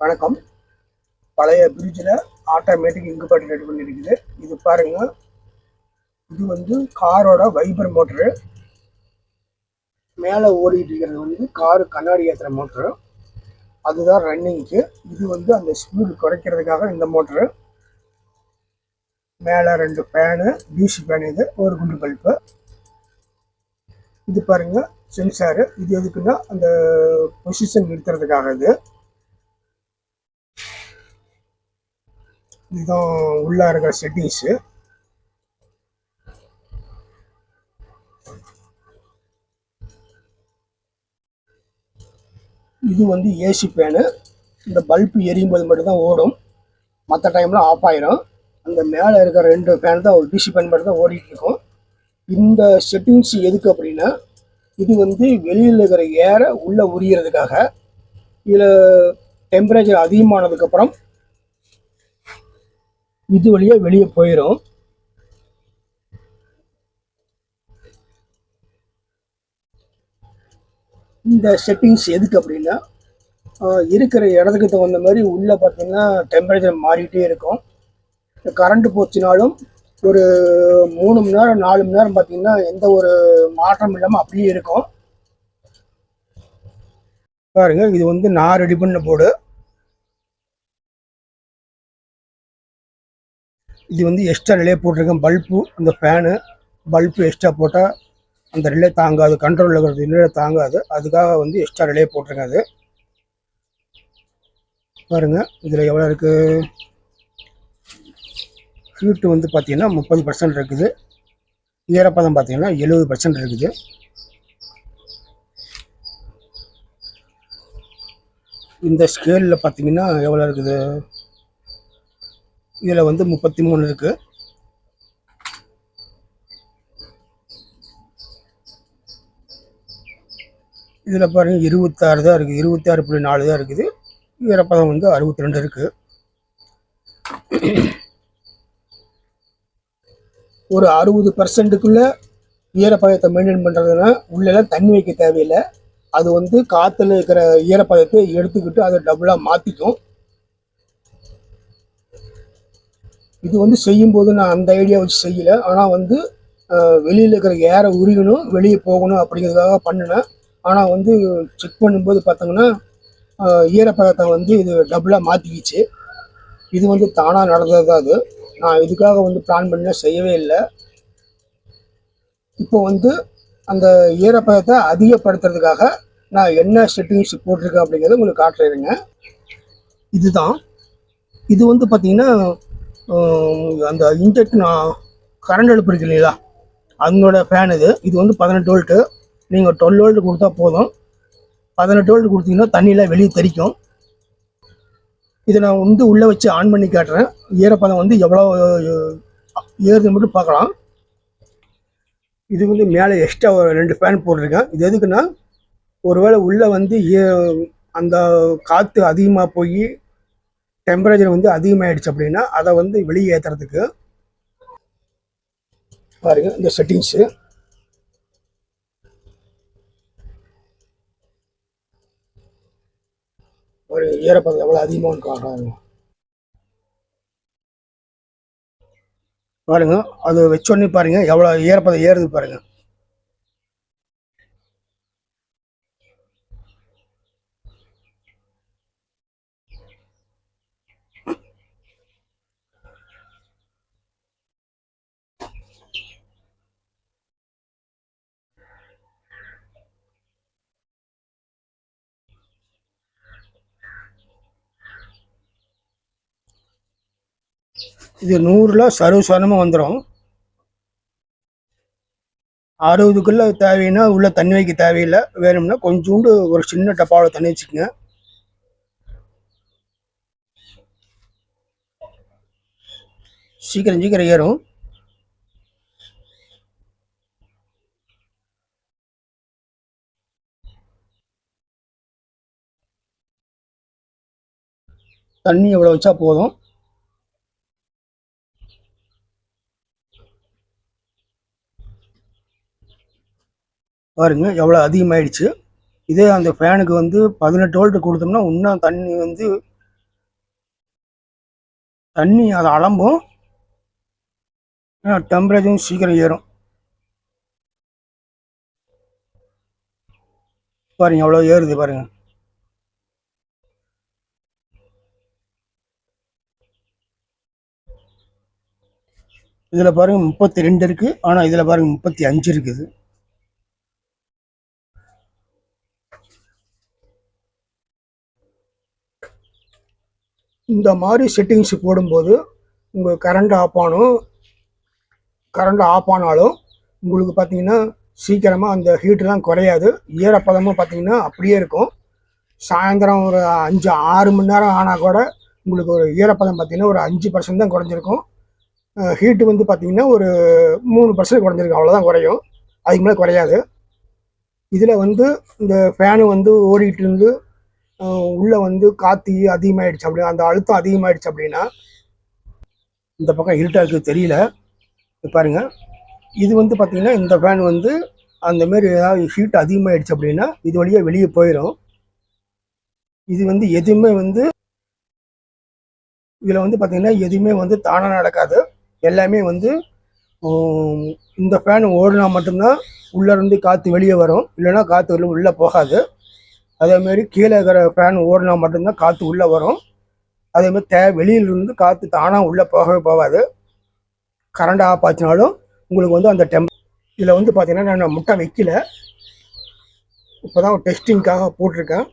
வணக்கம். பழைய பிரிட்ஜில் ஆட்டோமேட்டிக் இங்குபாட்டி ரெடி பண்ணியிருக்குது இது பாருங்க. இது வந்து காரோட வைபர் மோட்ரு மேலே ஓடிட்டு இருக்கிறது வந்து காரு கண்ணாடி ஏற்றுற மோட்ரு அதுதான் ரன்னிங்க்கு இது வந்து அந்த ஸ்பீடு குறைக்கிறதுக்காக இந்த மோட்ரு மேலே ரெண்டு ஃபேனு டியூசி ஃபேன் இது ஒரு குண்டு பல்ப்பு இது பாருங்க சென்சாரு இது எதுக்குன்னா அந்த பொசிஷன் நிறுத்துறதுக்காக இது. இதுதான் உள்ள இருக்கிற செட்டிங்ஸு இது வந்து ஏசி ஃபேனு இந்த பல்பு எரியும் போது மட்டும்தான் ஓடும். மற்ற டைமில் ஆஃப் ஆயிரும். அந்த மேலே இருக்கிற ரெண்டு ஃபேன் தான் ஒரு டிசி ஃபேன் மட்டும் தான் ஓடிட்டு இருக்கும். இந்த செட்டிங்ஸ் எதுக்கு அப்படின்னா இது வந்து வெளியில் இருக்கிற ஏரை உள்ளே உரியறதுக்காக. இதில் டெம்பரேச்சர் அதிகமானதுக்கப்புறம் இது வழியாக வெளியே போயிடும் இந்த செட்டிங்ஸ் எதுக்கு அப்படின்னா இருக்கிற இடத்துக்கு தகுந்த மாதிரி உள்ளே பார்த்தீங்கன்னா டெம்பரேச்சர் மாறிட்டே இருக்கும். கரண்ட் போச்சுனாலும் ஒரு மூணு மணி நேரம் நாலு மணி நேரம் பார்த்தீங்கன்னா எந்த ஒரு மாற்றம் இல்லாமல் அப்படியே இருக்கும். பாருங்க இது வந்து நான் ரெடி பண்ண போர்டு இது வந்து எக்ஸ்ட்ரா ரிலே போட்டிருக்கேன். பல்பு அந்த ஃபேனு பல்பு எக்ஸ்ட்ரா போட்டால் அந்த ரிலே தாங்காது. கண்ட்ரோலில் இருக்கிறது ரிலே தாங்காது. அதுக்காக வந்து எக்ஸ்ட்ரா ரிலே போட்டிருக்கேன் அது. பாருங்க இதில் எவ்வளோ இருக்குது ஹீட்டு வந்து பார்த்திங்கன்னா முப்பது பர்சன்ட் இருக்குது. ஈரப்பதம் பார்த்திங்கன்னா எழுபது பர்சன்ட் இருக்குது. இந்த ஸ்கேலில் பார்த்தீங்கன்னா எவ்வளோ இருக்குது? இதில் வந்து முப்பத்தி மூணு இருக்கு. இதில் பாருங்க இருபத்தாறு தான் இருக்குது இருபத்தாறு புள்ளி நாலு தான் இருக்குது. ஈரப்பதம் வந்து அறுபத்தி ரெண்டு இருக்குது ஒரு அறுபது பர்சன்ட்டுக்குள்ளே ஈரப்பதத்தை மெயின்டைன் பண்ணுறதுனா உள்ளெல்லாம் தண்ணி வைக்க தேவையில்லை. அது வந்து காற்றுல இருக்கிற ஈரப்பதத்தை எடுத்துக்கிட்டு அதை டபுளாக மாற்றிக்கும் இது வந்து செய்யும்போது நான் அந்த ஐடியா வச்சு செய்யலை. ஆனால் வந்து வெளியில் இருக்கிற ஏரை உருகணும் வெளியே போகணும் அப்படிங்கிறதுக்காக பண்ணினேன். ஆனால் வந்து செக் பண்ணும்போது பார்த்தோங்கன்னா ஈரப்பதத்தை வந்து இது டபுளாக மாற்றிக்கிச்சு இது வந்து தானாக நடந்தது தான் அது. நான் இதுக்காக வந்து பிளான் பண்ண செய்யவே இல்லை. இப்போ வந்து அந்த ஈரப்பதத்தை அதிகப்படுத்துறதுக்காக நான் என்ன செட்டிங்ஸ் போட்டிருக்கேன் அப்படிங்கிறத உங்களுக்கு காட்டுறேங்க இதுதான். இது வந்து பார்த்திங்கன்னா அந்த இன்டெக் நான் கரண்ட் அடுப்பு இருக்கு இல்லைங்களா? அதனோட ஃபேன் இது. இது வந்து பதினெட்டு வோல்ட்டு நீங்கள் டுவெல் வோல்ட் கொடுத்தா போதும். பதினெட்டு வோல்ட் கொடுத்தீங்கன்னா தண்ணியெலாம் வெளியே தெரிக்கும் இதை நான் வந்து உள்ளே வச்சு ஆன் பண்ணி காட்டுறேன். ஈரப்பதம் வந்து எவ்வளோ ஏறுது மட்டும் பார்க்கலாம். இது வந்து மேலே எக்ஸ்ட்ரா ஒரு ரெண்டு ஃபேன் போட்டிருக்கேன். இது எதுக்குன்னா ஒருவேளை உள்ளே வந்து ஏ- அந்த காற்று அதிகமாக போய் டெம்பரேச்சர் வந்து அதிகமாகிடுச்சு அப்படின்னா அதை வந்து வெளியே ஏற்றுறதுக்கு பாருங்கள் இந்த செட்டிங்ஸு ஒரு ஈரப்பதம் எவ்வளோ அதிகமாக காட்டுறாங்க பாருங்க. அது வச்சோடனே பாருங்கள் எவ்வளோ ஈரப்பதம் ஏறுது பாருங்கள் இது நூறுல சர்வசாதாரணமாக வந்துடும் அறுபதுக்குள்ள தேவைன்னா உள்ள தண்ணி வைக்க தேவையில்லை. வேணும்னா கொஞ்சோண்டு ஒரு சின்ன டப்பாவில் தண்ணி வச்சுக்கோங்க. சீக்கிரம் சீக்கிரம் ஏறும். தண்ணி எவ்வளோ வச்சா போதும்? பாருங்கள் எவ்வளோ அதிகமாகிடுச்சு இதே அந்த ஃபேனுக்கு வந்து பதினெட்டு வோல்ட்டு கொடுத்தோம்னா இன்னும் தண்ணி வந்து தண்ணி அதை அலம்பும். டெம்பரேச்சரும் சீக்கிரம் ஏறும். பாருங்க எவ்வளோ ஏறுது பாருங்க. இதில் பாருங்கள் முப்பத்தி ரெண்டு இருக்குது ஆனால் இதில் பாருங்கள் முப்பத்தி அஞ்சு இருக்குது. இந்த மாதிரி செட்டிங்ஸ் போடும்போது உங்கள் கரண்ட் ஆஃப் ஆனும் கரண்ட் ஆஃப் ஆனாலும் உங்களுக்கு பார்த்தீங்கன்னா சீக்கிரமாக அந்த ஹீட்டெலாம் குறையாது. ஈரப்பதமும் பார்த்தீங்கன்னா அப்படியே இருக்கும். சாயந்தரம் ஒரு அஞ்சு ஆறு மணி நேரம் ஆனால் கூட உங்களுக்கு ஒரு ஈரப்பதம் பார்த்தீங்கன்னா ஒரு அஞ்சு பர்சன்ட் தான் குறைஞ்சிருக்கும். ஹீட்டு வந்து பார்த்தீங்கன்னா ஒரு மூணு பர்சன்ட் குறைஞ்சிருக்கும். அவ்வளோதான் குறையும். அதுக்கு மேலே குறையாது. இதில் வந்து இந்த ஃபேனு வந்து ஓடிட்டு இருந்து உள்ளே வந்து காற்று அதிகமாகிடுச்சு அப்படின்னா அந்த அழுத்தம் அதிகமாகிடுச்சு அப்படின்னா இந்த பக்கம் இருட்டாக இருக்குது தெரியல. இது பாருங்க. இது வந்து பார்த்திங்கன்னா இந்த ஃபேன் வந்து அந்தமாரி ஏதாவது ஹீட் அதிகமாகிடுச்சு அப்படின்னா இது வழியாக வெளியே போயிடும் இது வந்து எதுவுமே வந்து இதில் வந்து பார்த்திங்கன்னா எதுவுமே வந்து தானாக நடக்காது. எல்லாமே வந்து இந்த ஃபேன் ஓடினா மட்டும்தான் உள்ளேருந்து காற்று வெளியே வரும். இல்லைன்னா காற்று உள்ளே போகாது. அதேமாரி கீழே இருக்கிற ஃபேன் ஓடினா மட்டும்தான் காற்று உள்ளே வரும். அதேமாதிரி தே வெளியிலிருந்து காற்று தானாக உள்ளே போகவே போகாது. கரண்ட் ஆஃப் ஆச்சுனாலும் உங்களுக்கு வந்து அந்த டெம் இதில் வந்து பார்த்தீங்கன்னா நான் முட்டை வைக்கல. இப்போ தான் டெஸ்டிங்காக போட்டிருக்கேன்.